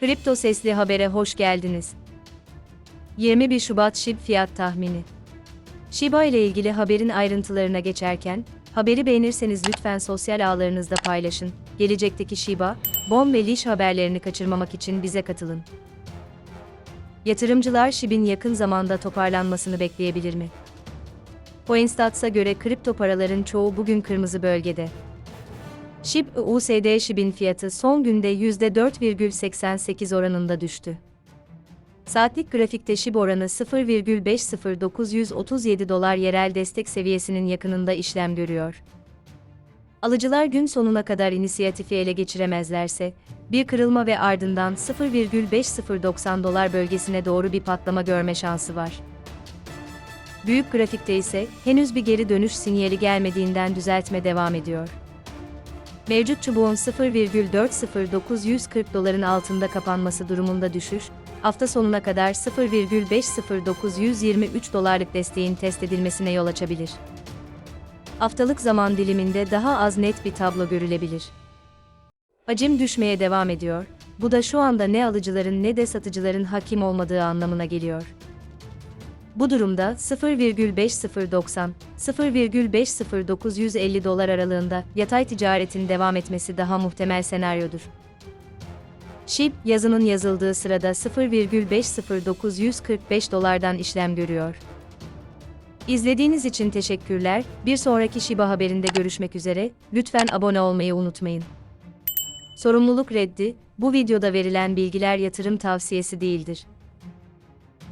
Kripto Sesli Haber'e hoş geldiniz. 21 Şubat SHIB fiyat tahmini. Shiba ile ilgili haberin ayrıntılarına geçerken, haberi beğenirseniz lütfen sosyal ağlarınızda paylaşın. Gelecekteki Shiba, BOM ve Liş haberlerini kaçırmamak için bize katılın. Yatırımcılar SHIB'in yakın zamanda toparlanmasını bekleyebilir mi? Coinstats'a göre kripto paraların çoğu bugün kırmızı bölgede. SHIB USD SHIB'in fiyatı son günde %4,88 oranında düştü. Saatlik grafikte SHIB oranı 0,50937 dolar yerel destek seviyesinin yakınında işlem görüyor. Alıcılar gün sonuna kadar inisiyatifi ele geçiremezlerse, bir kırılma ve ardından 0,5090 dolar bölgesine doğru bir patlama görme şansı var. Büyük grafikte ise henüz bir geri dönüş sinyali gelmediğinden düzeltme devam ediyor. Mevcut çubuğun 0,40940 doların altında kapanması durumunda düşüş, hafta sonuna kadar 0,50923 dolarlık desteğin test edilmesine yol açabilir. Haftalık zaman diliminde daha az net bir tablo görülebilir. Hacim düşmeye devam ediyor. Bu da şu anda ne alıcıların ne de satıcıların hakim olmadığı anlamına geliyor. Bu durumda 0,5090, 0,50950 dolar aralığında yatay ticaretin devam etmesi daha muhtemel senaryodur. SHIB, yazının yazıldığı sırada 0,50945 dolardan işlem görüyor. İzlediğiniz için teşekkürler. Bir sonraki Shiba haberinde görüşmek üzere. Lütfen abone olmayı unutmayın. Sorumluluk reddi, bu videoda verilen bilgiler yatırım tavsiyesi değildir.